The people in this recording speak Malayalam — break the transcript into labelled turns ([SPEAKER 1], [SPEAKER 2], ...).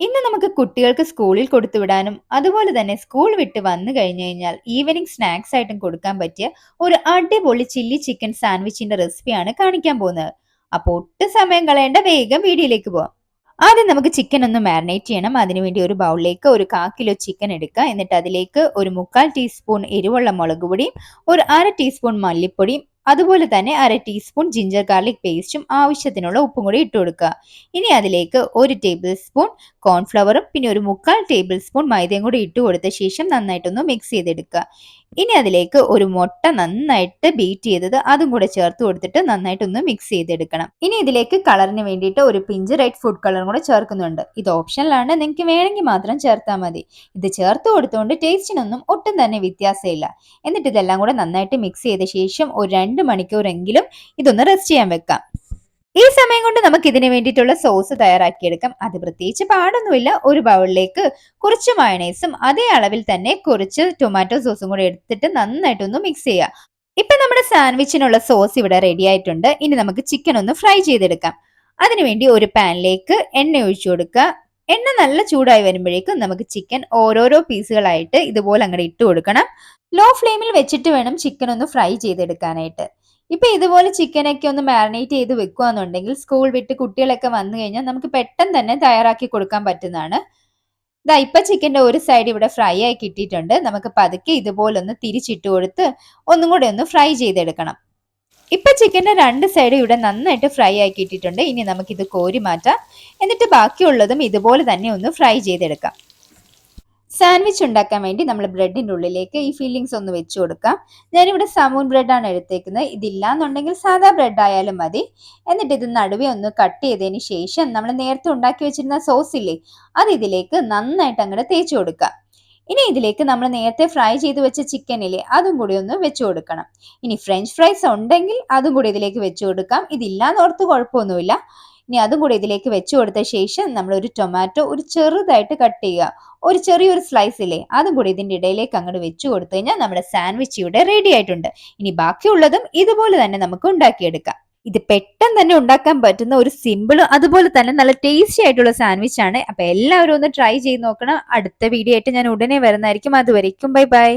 [SPEAKER 1] ഇന്ന് നമുക്ക് കുട്ടികൾക്ക് സ്കൂളിൽ കൊടുത്തുവിടാനും അതുപോലെ തന്നെ സ്കൂൾ വിട്ട് വന്നു കഴിഞ്ഞു കഴിഞ്ഞാൽ ഈവനിങ് സ്നാക്സ് ആയിട്ടും കൊടുക്കാൻ പറ്റിയ ഒരു അടിപൊളി ചില്ലി ചിക്കൻ സാൻഡ്വിച്ചിന്റെ റെസിപ്പിയാണ് കാണിക്കാൻ പോകുന്നത്. അപ്പോൾ ഒട്ടും സമയം കളയേണ്ട വേഗം വീഡിയോയിലേക്ക് പോവാം. ആദ്യം നമുക്ക് ചിക്കൻ ഒന്ന് മാരിനേറ്റ് ചെയ്യണം. അതിനുവേണ്ടി ഒരു ബൗളിലേക്ക് ഒരു കാ കിലോ ചിക്കൻ എടുക്കുക. എന്നിട്ട് അതിലേക്ക് ഒരു മുക്കാൽ ടീസ്പൂൺ എരിവുള്ള മുളക് പൊടിയും ഒരു അര ടീസ്പൂൺ മല്ലിപ്പൊടിയും അതുപോലെ തന്നെ അര ടീസ്പൂൺ ജിഞ്ചർ ഗാർലിക് പേസ്റ്റും ആവശ്യത്തിനുള്ള ഉപ്പും കൂടി ഇട്ട് കൊടുക്കുക. ഇനി അതിലേക്ക് ഒരു ടേബിൾ സ്പൂൺ കോൺഫ്ലവറും പിന്നെ ഒരു മുക്കാൽ ടേബിൾ സ്പൂൺ മൈദയും കൂടി ഇട്ട് കൊടുത്ത ശേഷം നന്നായിട്ടൊന്ന് മിക്സ് ചെയ്തെടുക്കുക. ഇനി അതിലേക്ക് ഒരു മുട്ട നന്നായിട്ട് ബീറ്റ് ചെയ്തത് അതും കൂടെ ചേർത്ത് കൊടുത്തിട്ട് നന്നായിട്ടൊന്ന് മിക്സ് ചെയ്തെടുക്കണം. ഇനി ഇതിലേക്ക് കളറിന് വേണ്ടിയിട്ട് ഒരു പിഞ്ച് റെഡ് ഫുഡ് കളറും കൂടെ ചേർക്കുന്നുണ്ട്. ഇത് ഓപ്ഷനിലാണ് നിങ്ങൾക്ക് വേണമെങ്കിൽ മാത്രം ചേർത്താൽ മതി. ഇത് ചേർത്ത് കൊടുത്തുകൊണ്ട് ടേസ്റ്റിനൊന്നും ഒട്ടും തന്നെ വ്യത്യാസമില്ല. എന്നിട്ട് ഇതെല്ലാം കൂടെ നന്നായിട്ട് മിക്സ് ചെയ്ത ശേഷം ഒരു രണ്ട് മണിക്കൂറെങ്കിലും ഇതൊന്ന് റെസ്റ്റ് ചെയ്യാൻ വെക്കാം. ഈ സമയം കൊണ്ട് നമുക്ക് ഇതിന് വേണ്ടിയിട്ടുള്ള സോസ് തയ്യാറാക്കിയെടുക്കാം. അത് പ്രത്യേകിച്ച് പാടൊന്നുമില്ല. ഒരു ബൗളിലേക്ക് കുറച്ച് മയണൈസും അതേ അളവിൽ തന്നെ കുറച്ച് ടൊമാറ്റോ സോസും കൂടെ എടുത്തിട്ട് നന്നായിട്ടൊന്ന് മിക്സ് ചെയ്യുക ഇപ്പൊ നമ്മുടെ സാൻഡ്വിച്ചിനുള്ള സോസ് ഇവിടെ റെഡി ആയിട്ടുണ്ട്. ഇനി നമുക്ക് ചിക്കൻ ഒന്ന് ഫ്രൈ ചെയ്തെടുക്കാം. അതിനുവേണ്ടി ഒരു പാനിലേക്ക് എണ്ണ ഒഴിച്ചു കൊടുക്കുക. എണ്ണ നല്ല ചൂടായി വരുമ്പോഴേക്കും നമുക്ക് ചിക്കൻ ഓരോരോ പീസുകളായിട്ട് ഇതുപോലെ അങ്ങോട്ട് ഇട്ട് കൊടുക്കണം. ലോ ഫ്ലെയിമിൽ വെച്ചിട്ട് വേണം ചിക്കൻ ഒന്ന് ഫ്രൈ ചെയ്തെടുക്കാനായിട്ട്. ഇപ്പൊ ഇതുപോലെ ചിക്കനൊക്കെ ഒന്ന് മാരിനേറ്റ് ചെയ്ത് വെക്കുകയെന്നുണ്ടെങ്കിൽ സ്കൂൾ വിട്ട് കുട്ടികളൊക്കെ വന്നു കഴിഞ്ഞാൽ നമുക്ക് പെട്ടെന്ന് തന്നെ തയ്യാറാക്കി കൊടുക്കാൻ പറ്റുന്നതാണ്. ഇതാ ഇപ്പൊ ചിക്കന്റെ ഒരു സൈഡ് ഇവിടെ ഫ്രൈ ആയി കിട്ടിയിട്ടുണ്ട്. നമുക്ക് പതുക്കെ ഇതുപോലെ ഒന്ന് തിരിച്ചിട്ട് കൊടുത്ത് ഒന്നും കൂടെ ഒന്ന് ഫ്രൈ ചെയ്തെടുക്കണം. ഇപ്പൊ ചിക്കന്റെ രണ്ട് സൈഡ് ഇവിടെ നന്നായിട്ട് ഫ്രൈ ആക്കി ഇട്ടിട്ടുണ്ട് ഇനി നമുക്കിത് കോരി മാറ്റാം. എന്നിട്ട് ബാക്കിയുള്ളതും ഇതുപോലെ തന്നെ ഒന്ന് ഫ്രൈ ചെയ്തെടുക്കാം. സാൻഡ്വിച്ച് ഉണ്ടാക്കാൻ വേണ്ടി നമ്മൾ ബ്രെഡിന്റെ ഉള്ളിലേക്ക് ഈ ഫില്ലിങ്സ് ഒന്ന് വെച്ച് കൊടുക്കാം. ഞാനിവിടെ സമൂൺ ബ്രെഡാണ് എടുത്തേക്കുന്നത്. ഇതില്ലാന്നുണ്ടെങ്കിൽ സാധാ ബ്രെഡ് ആയാലും മതി. എന്നിട്ട് ഇത് നടുവെ ഒന്ന് കട്ട് ചെയ്തതിന് ശേഷം നമ്മൾ നേരത്തെ ഉണ്ടാക്കി വെച്ചിരുന്ന സോസ് ഇല്ലേ അത് ഇതിലേക്ക് നന്നായിട്ട് അങ്ങോട്ട് തേച്ച് കൊടുക്കാം. ഇനി ഇതിലേക്ക് നമ്മൾ നേരത്തെ ഫ്രൈ ചെയ്ത് വെച്ച ചിക്കനില്ലേ അതും കൂടി ഒന്ന് വെച്ചു കൊടുക്കണം. ഇനി ഫ്രഞ്ച് ഫ്രൈസ് ഉണ്ടെങ്കിൽ അതും കൂടി ഇതിലേക്ക് വെച്ചു കൊടുക്കാം. ഇതില്ലാന്ന് ഓർത്ത് കുഴപ്പമൊന്നുമില്ല. ഇനി അതും കൂടി ഇതിലേക്ക് വെച്ചു കൊടുത്ത ശേഷം നമ്മൾ ഒരു ടൊമാറ്റോ ഒരു ചെറുതായിട്ട് കട്ട് ചെയ്യുക. ഒരു ചെറിയൊരു സ്ലൈസ് ഇല്ലേ? അതും കൂടി ഇതിന്റെ ഇടയിലേക്ക് അങ്ങോട്ട് വെച്ചു കൊടുത്തു കഴിഞ്ഞാൽ നമ്മുടെ സാൻഡ്വിച്ച് ഇവിടെ റെഡി ആയിട്ടുണ്ട്. ഇനി ബാക്കിയുള്ളതും ഇതുപോലെ തന്നെ നമുക്ക് ഉണ്ടാക്കിയെടുക്കാം. ഇത് പെട്ടെന്ന് തന്നെ ഉണ്ടാക്കാൻ പറ്റുന്ന ഒരു സിമ്പിളും അതുപോലെ തന്നെ നല്ല ടേസ്റ്റി ആയിട്ടുള്ള സാൻഡ്വിച്ച് ആണ്. അപ്പൊ എല്ലാവരും ഒന്ന് ട്രൈ ചെയ്ത് നോക്കണം. അടുത്ത വീഡിയോ ആയിട്ട് ഞാൻ ഉടനെ വരുന്നതായിരിക്കും. അതുവരേക്കും ബൈ ബൈ